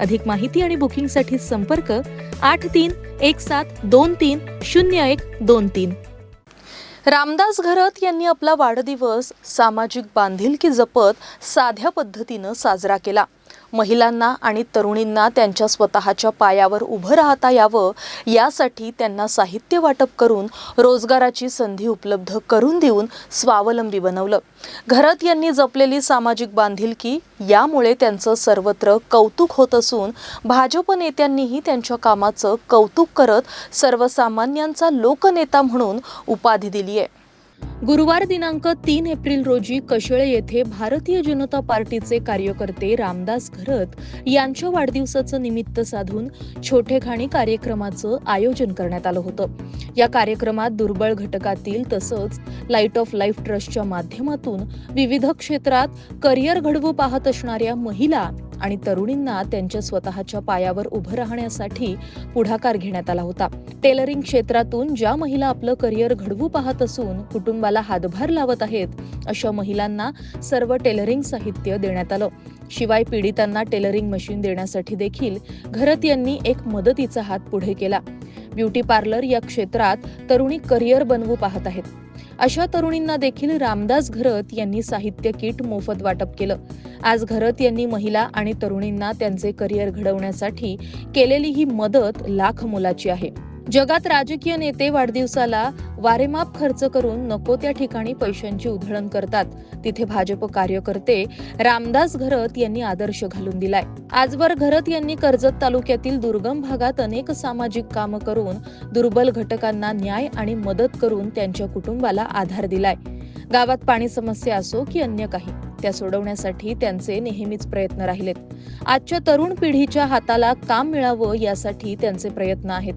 अधिक माहिती आणि बुकिंगसाठी संपर्क आठ तीन एक सात दोन तीन शून्य एक दोन तीन. रामदास घरत यांनी आपला वाढदिवस सामाजिक बांधिलकी जपत साध्या पद्धतीनं साजरा केला. महिलांना आणि तरुणींना त्यांच्या स्वतःच्या पायावर उभं राहता यावं यासाठी त्यांना साहित्य वाटप करून रोजगाराची संधी उपलब्ध करून देऊन स्वावलंबी बनवलं. घरत यांनी जपलेली सामाजिक बांधिलकी यामुळे त्यांचं सर्वत्र कौतुक होत असून भाजप नेत्यांनीही त्यांच्या कामाचं कौतुक करत सर्वसामान्यांचा लोकनेता म्हणून उपाधी दिली आहे गुरुवार दिनांक तीन एप्रिल रोजी कशेळे येथे भारतीय जनता पार्टीचे कार्यकर्ते रामदास घरत यांच्या वाढदिवसाचं निमित्त साधून छोटेखाणी कार्यक्रमाचं आयोजन करण्यात आलं होतं. या कार्यक्रमात दुर्बळ घटकातील तसंच लाइट ऑफ लाईफ ट्रस्टच्या माध्यमातून विविध क्षेत्रात करिअर घडवू पाहत असणाऱ्या महिला आणि तरुणींना त्यांच्या स्वतःच्या पायावर उभं राहण्यासाठी पुढाकार घेण्यात आला होता. टेलरिंग क्षेत्रातून ज्या महिला आपलं करिअर घडवू पाहत असून कुटुंबाला हातभार लावत आहेत अशा महिलांना सर्व टेलरिंग साहित्य देण्यात आलं. शिवाय पीडितांना टेलरिंग मशीन देण्यासाठी देखील घरत यांनी एक मदतीचा हात पुढे केला. ब्युटी पार्लर या क्षेत्रात तरुणी करिअर बनवू पाहत आहेत. अशा तरुणींना देखील रामदास घरत यांनी साहित्य किट मोफत वाटप केलं. आज घरत यांनी महिला आणि तरुणींना त्यांचे करिअर घडवण्यासाठी केलेली ही मदत लाख मोलाची आहे. जगात राजकीय नेते वाढदिवसाला वारेमाप खर्च करून नको त्या ठिकाणी पैशांची उधळण करतात. तिथे भाजप कार्यकर्ते रामदास घरत यांनी आदर्श घालून दिलाय. आजवर घरत यांनी कर्जत तालुक्यातील दुर्गम भागात अनेक सामाजिक कामं करून दुर्बल घटकांना न्याय आणि मदत करून त्यांच्या कुटुंबाला आधार दिलाय. गावात पाणी समस्या असो की अन्य काही त्या सोडवण्यासाठी त्यांचे नेहमीच प्रयत्न राहिलेत. आजच्या तरुण पिढीच्या हाताला काम मिळावं यासाठी त्यांचे प्रयत्न आहेत.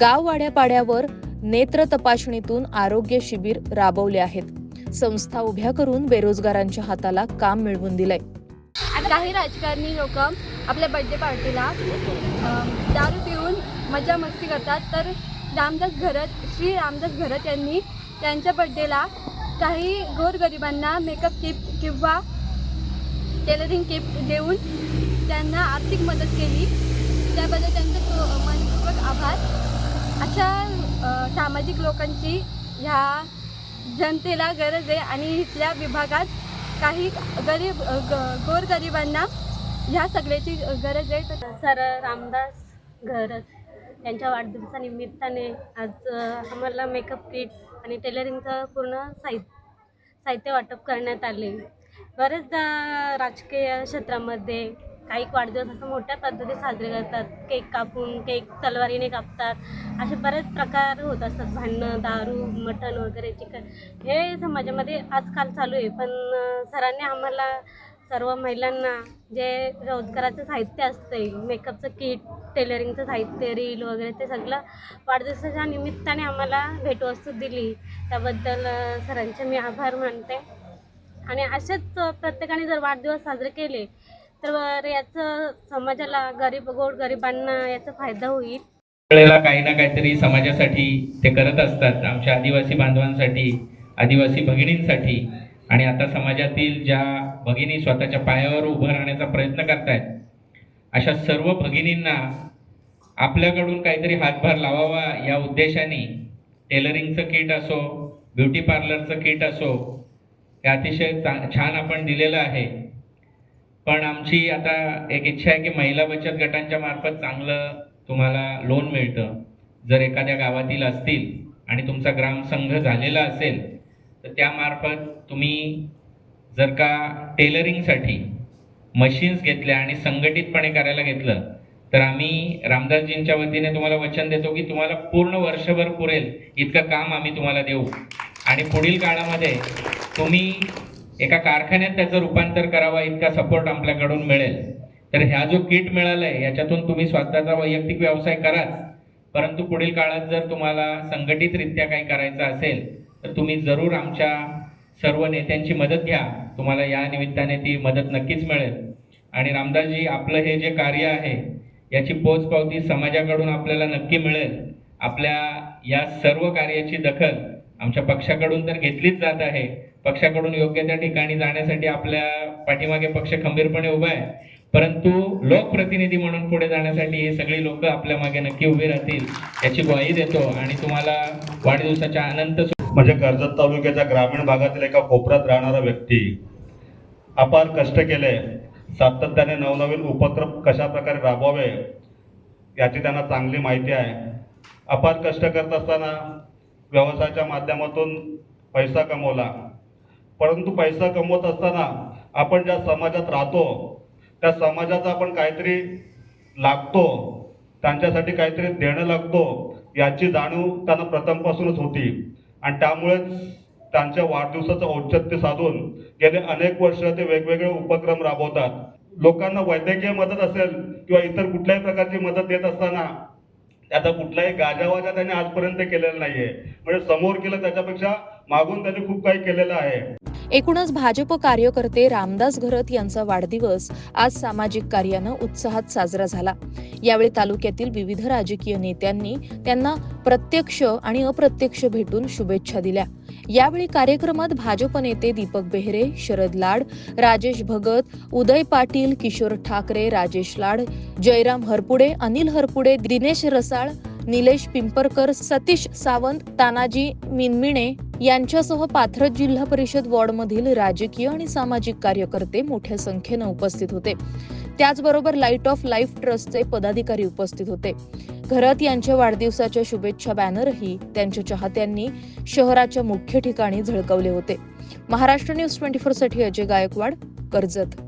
गाव वाड्यापाड्यावर नेत्र तपासणीतून आरोग्य शिबिर राबवले आहेत. संस्था उभ्या करून बेरोजगारांच्या हाताला काम मिळवून दिलंय. काही राजकारणी लोक आपल्या बड्डे पार्टीला दारू पिऊन मजा मस्ती करतात. तर रामदास घरत श्री रामदास घरत यांनी त्यांच्या बड्डेला काही गोरगरिबांना मेकअप किट किंवा टेलरिंग किट देऊन त्यांना आर्थिक मदत केली. त्याबद्दल त्यांचे मनपूर्वक आभार. अशा सामाजिक लोकांची ह्या जनतेला गरज आहे आणि इथल्या विभागात काही गरीब ग- गोरगरिबांना ह्या सगळ्याची गरज आहे. तर सर रामदास घरत यांच्या वाढदिवसानिमित्ताने आज आम्हाला मेकअप किट आणि टेलरिंगचं पूर्ण साहित्य साहित्य वाटप करण्यात आले. बरेचदा राजकीय क्षेत्रामध्ये काही वाढदिवस असं मोठ्या पद्धतीत साजरे करतात. केक कापून केक तलवारीने कापतात. असे बरेच प्रकार होत असतात. भांडणं दारू मटण वगैरे चिकन हे समाजामध्ये आजकाल चालू आहे. पण सरांनी आम्हाला सर्व महिलांना जे रोजगाराचं साहित्य असते मेकअपचं किट टेलरिंगचं साहित्य रील वगैरे ते सगळं वाढदिवसाच्या निमित्ताने आम्हाला भेटवस्तू दिली. त्याबद्दल सरांचे मी आभार मानते. आणि असेच प्रत्येकाने जर वाढदिवस साजरे केले तर याचं समाजाला गरीब गोड गरिबांना याचा फायदा होईल. वेळेला काही ना काहीतरी समाजासाठी ते करत असतात. आमच्या आदिवासी बांधवांसाठी आदिवासी भगिनींसाठी. आणि आता समाजातील ज्या भगिनी स्वतःच्या पायावर उभं राहण्याचा प्रयत्न करतायत अशा सर्व भगिनींना आपल्याकडून काहीतरी हातभार लावावा या उद्देशाने टेलरिंगचं किट असो ब्युटी पार्लरचं किट असो हे अतिशय छान आपण दिलेलं आहे. पण आमची आता एक इच्छा आहे की महिला बचत गटांच्या मार्फत चांगलं तुम्हाला लोन मिळतं. जर एखाद्या गावातील असतील आणि तुमचा ग्रामसंघ झालेला असेल तर त्यामार्फत तुम्ही जर का टेलरिंगसाठी मशीन्स घेतल्या आणि संघटितपणे करायला घेतलं तर आम्ही रामदासजींच्या वतीने तुम्हाला वचन देतो की तुम्हाला पूर्ण वर्षभर पुरेल इतकं काम आम्ही तुम्हाला देऊ. आणि पुढील काळामध्ये तुम्ही एका कारखान्यात त्याचं रूपांतर करावा इतका सपोर्ट आपल्याकडून मिळेल. तर ह्या जो किट मिळालाय याच्यातून तुम्ही स्वतःचा वैयक्तिक व्यवसाय कराच परंतु पुढील काळात जर तुम्हाला संघटितरित्या काही करायचं असेल तर तुम्ही जरूर आमच्या सर्व नेत्यांची मदत घ्या. तुम्हाला या निमित्ताने ती मदत नक्कीच मिळेल. आणि रामदासजी आपलं हे जे कार्य आहे याची पोचपावती समाजाकडून आपल्याला नक्की मिळेल. आपल्या या सर्व कार्याची दखल आमच्या पक्षाकडून तर घेतलीच जात आहे. पक्षाकडून योग्य त्या ठिकाणी जाण्यासाठी आपल्या पाठीमागे पक्ष खंबीरपणे उभा आहे. परंतु लोकप्रतिनिधी म्हणून पुढे जाण्यासाठी हे सगळी लोक आपल्या मागे नक्की उभी राहतील याची ग्वाही देतो आणि तुम्हाला वाढदिवसाच्या अनंत म्हणजे कर्जत तालुक्याच्या ग्रामीण भागातील एका कोपऱ्यात राहणारा व्यक्ती अपार कष्ट केले. सातत्याने नवनवीन उपक्रम कशा प्रकारे राबवावे याची त्यांना चांगली माहिती आहे. अपार कष्ट करत असताना व्यवसायाच्या माध्यमातून पैसा कमवला. परंतु पैसा कमवत असताना आपण ज्या समाजात राहतो त्या समाजाचा आपण काहीतरी लागतो त्यांच्यासाठी काहीतरी देणं लागतो याची जाणीव त्यांना प्रथमपासूनच होती. आणि त्यामुळेच त्यांच्या वाढदिवसाचं औचित्य साधून गेले अनेक वर्ष ते वेगवेगळे उपक्रम राबवतात. लोकांना वैद्यकीय मदत असेल किंवा इतर कुठल्याही प्रकारची मदत देत असताना त्याचा कुठलाही गाजावाजा त्याने आजपर्यंत केलेला नाहीये. म्हणजे समोर केलं त्याच्यापेक्षा मागून त्याने खूप काही केलेलं आहे. एकूणच भाजप कार्यकर्ते रामदास घरत यांचा वाढदिवस आज सामाजिक कार्यानं उत्साहात साजरा झाला. यावेळी तालुक्यातील विविध राजकीय नेत्यांनी त्यांना प्रत्यक्ष आणि अप्रत्यक्ष भेटून शुभेच्छा दिल्या. यावेळी कार्यक्रमात भाजप नेते दीपक बेहरे शरद लाड राजेश भगत उदय पाटील किशोर ठाकरे राजेश लाड जयराम हरपुडे अनिल हरपुडे दिनेश रसाळ निलेश पिंपरकर सतीश सावंत तानाजी मिनमिणे यांच्यासह पाथरत जिल्हा परिषद वॉर्डमधील राजकीय आणि सामाजिक कार्यकर्ते मोठ्या संख्येनं उपस्थित होते. त्याचबरोबर लाइट ऑफ लाईफ ट्रस्टचे पदाधिकारी उपस्थित होते. घरात यांच्या वाढदिवसाच्या शुभेच्छा बॅनरही त्यांच्या चाहत्यांनी शहराच्या मुख्य ठिकाणी झळकवले होते. महाराष्ट्र न्यूज ट्वेंटी फोरसाठी अजय गायकवाड कर्जत.